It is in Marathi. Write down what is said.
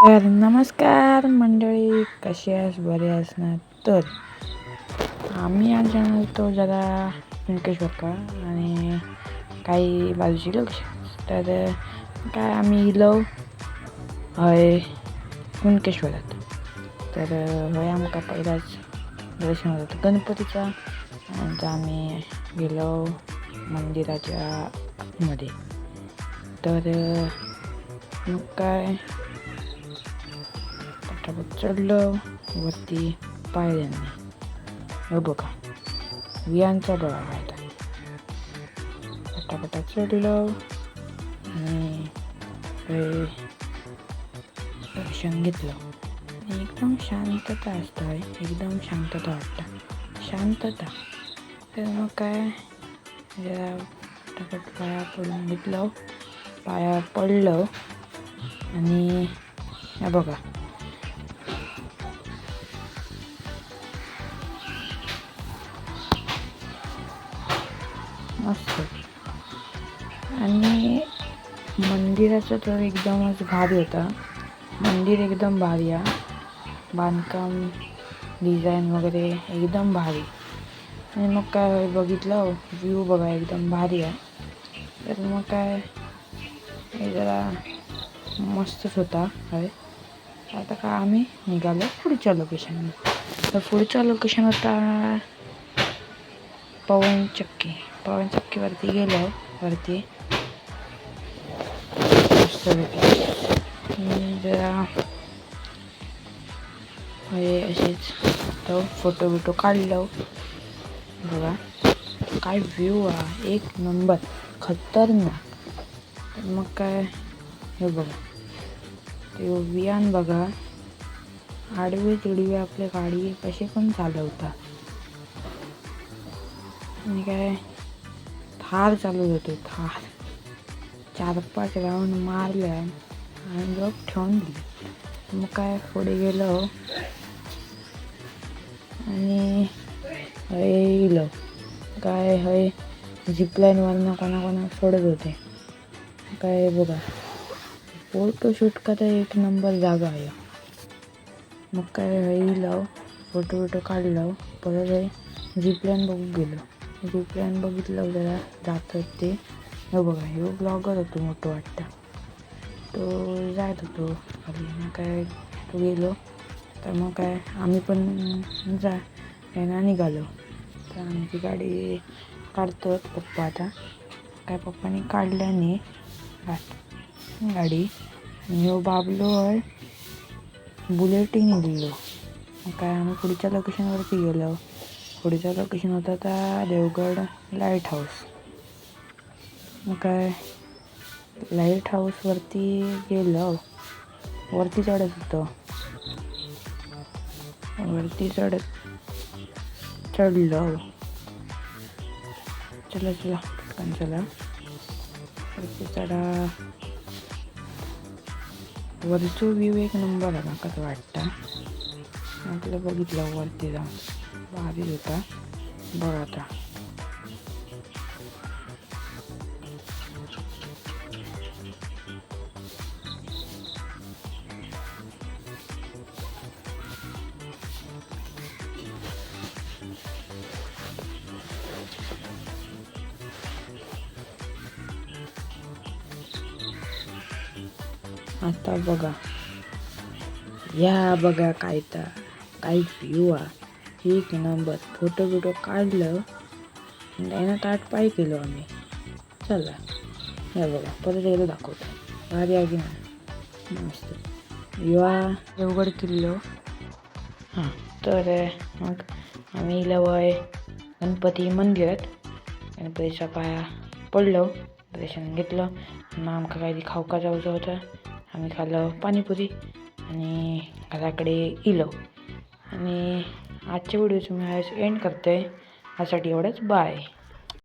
तर नमस्कार मंडळी कशी आहेस? बरे आहेस ना? तर आम्ही आज जाणार होतो जरा कुणकेश्वरका आणि काही बाजूची लक्ष तर काय आम्ही इलो हय कुणकेश्वरात. तर हय आमकां पहिलाच दर्शन होतं. गणपतीचा नंतर आम्ही गेलो मंदिराच्या मध्ये. तर मग काय पटापट चढलो वरती पायऱ्यांनी हे बघा वियांचा डोळा व्हायचा पटापटा चढलो आणि हे दर्शन घेतलं एकदम शांतता असतं एकदम शांतता वाटतं शांतता तर मग काय जरा पटापट पाया पडून घेतलं पाया पडलं आणि हे बघा मस्त. आणि मंदिराचं तर एकदमच भारी होता. मंदिर एकदम भारी आहे बांधकाम डिझाईन वगैरे एकदम भारी. आणि मग काय बघितलं हो, व्ह्यू बघा एकदम भारी आहे तर मग काय हे जरा मस्तच होता. आहे आता काय आम्ही निघालो पुढच्या लोकेशनला तर पुढच्या लोकेशन होता पवन चक्की. पवन चक्कीवरती गेलो वरती. जरा हे असेच तो फोटो बिटो काढलो. बघा काय व्ह्यू आहे एक नंबर खतरनाक. मग काय हे बघा. ते वियान बघा. आडवे तिडवे आपले गाडी कसे पण चालवता. आणि काय थार चालू होते थार. चार पाच राऊंड मारल्या आणि गप ठेवून दिली. मग काय पुढे गेलो? आणि हय? गेलो काय हय झिपलाईनवरनं कोणा कोणा सोडत होते. काय बघा. फोटोशूट का तर एक नंबर जागा आहे. मग काय हय लाव फोटो बिटो काढलं. परत हय झिपलाईन बघू गेलो. रुपयान बघितलं जरा जातात ते. हे बघा हे ब्लॉगर होतो मोठं वाटतं. तो जात होतो ना काय तो गेलो. तर मग काय आम्ही पण जा यानं निघालो. तर आमची गाडी काढतो पप्पा आता. काय पप्पाने काढल्याने गाडी. आणि ह्यो बाबलो आहे बुलेटिंग दिलो मग काय आम्ही पुढच्या लोकेशनवरती गेलो. पुढच्या लोकेशन होता आता देवगड लाइट हाऊस मग काय? लाइट हाऊसवरती गेलं. वरती चढत होतो. वरती चढत चढलो. चला चला पटकन चला. वरती चढा. वरचो व्ह्यू एक नंबर आहे कसं वाटतं. आपलं बघितलं वरती जाऊन. भारी होता बघ आता आता बघा या बघा काय तर काय व्ह्यू आहे एक नंबर फोटो बिटो काढलं. त्यानं ताट पाय केलो आम्ही. चला. हे बघा परत एकदा दाखवतो. भारी आहे की नाही? मस्त. युवा. देवगड किल्लो. हां. तर मग आम्ही लवय गणपती मंदिरात गणपतीच्या पाया पडलो दर्शन घेतलं. मग आमका काही खावका जाऊचं होतं. आम्ही खाल्लं पाणीपुरी आणि घराकडे इलो. आणि आजच्या व्हिडिओचं मी एंड करते यासाठी एवढंच. बाय